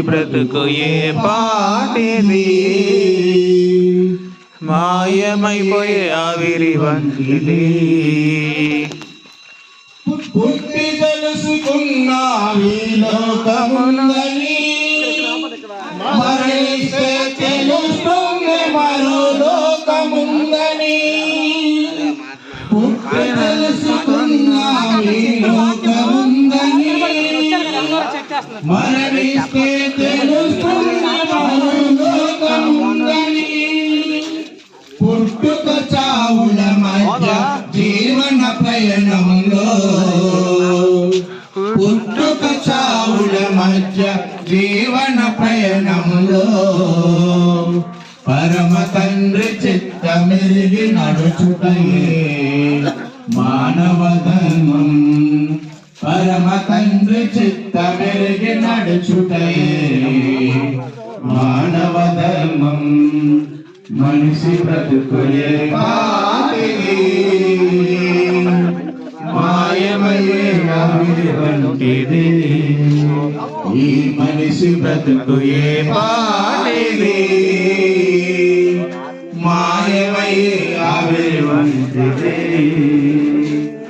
బ్రతుకు ఏ పాటిది? మాయమైపోయే ఆవిరి వంటిది. పుట్టి తెలుసుకున్నా ఈ లోకముందని మరణిస్తే తెలుస్తుంది మరో లోకముందని. పుట్టి మరణిస్తే తెలుస్తుంది లోకముందని పుట్టుక చావుల మధ్య జీవన ప్రయాణంలో పుట్టుక చావుల మధ్య జీవన ప్రయాణంలో పరమ తండ్రి చిత్తమెరిగి నడుచుటయే మానవ ధర్మం పరమ తండ్రి చిత్త చిత్తమెరిగి నడుచుటయే మానవ ధర్మం మనిషి బ్రతుకులే పాటిది మాయమయ్యే వంటిది. ఈ మనిషి బ్రతుకు ఏ పాటిది మాయమయ్యే ఆవిరి వంటిది.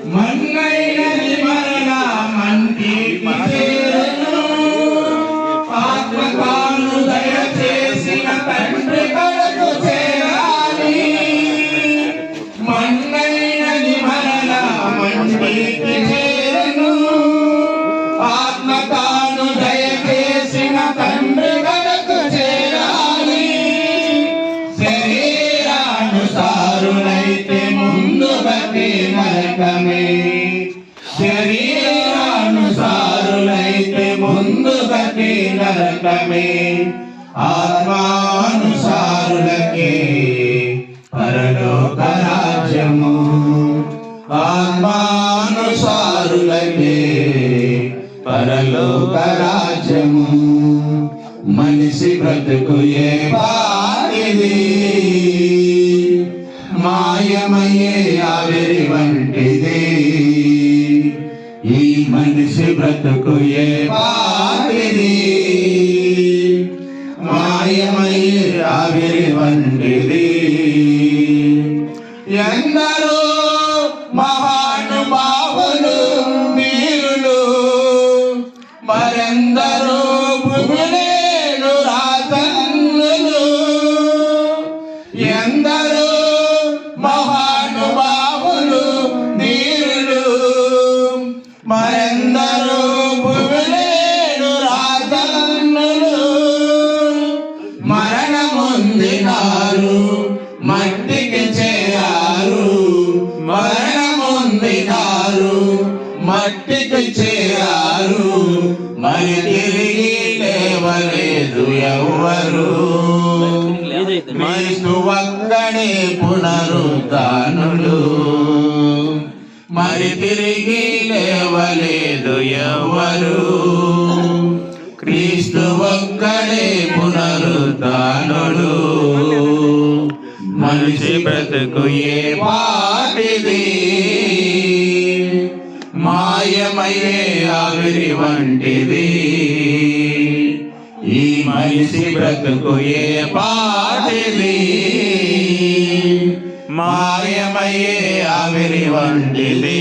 మన్నయ్య శరీరానుసారులైతే ముందు బతి నరకమే. శరీరానుసారులైతే ముందు గతి నరకమే. ఆత్మానుసారులకే పరలోక రాజ్యము. ఆత్మానుసారులకే పరలోక రాజ్యము. మనిషి బ్రతుకు ఏ పాటిది మాయమయ్యే ఆవిరి వంటిది ఈ మనిషి బ్రతుకు ఏ పాటిది మాయమయ్యే ఆవిరి వంటిది ఎందరో మహానుభావులు వీరులు మరెందరో మరి తిరిగి లేవలేదు ఎవ్వరు క్రీస్తు ఒక్కడే పునరుద్ధానులు. మరి తిరిగి లేవలేదు ఎవ్వరు. క్రీస్తు ఒక్కడే పునరుద్ధానుడు మనిషి బ్రతుకు ఏ పాటిది? మాయమయే ఆవిరి వంటిది. ఈ మనిషి బ్రతుకు ఏ పాటిది? మాయమయే ఆవిరి వంటిది.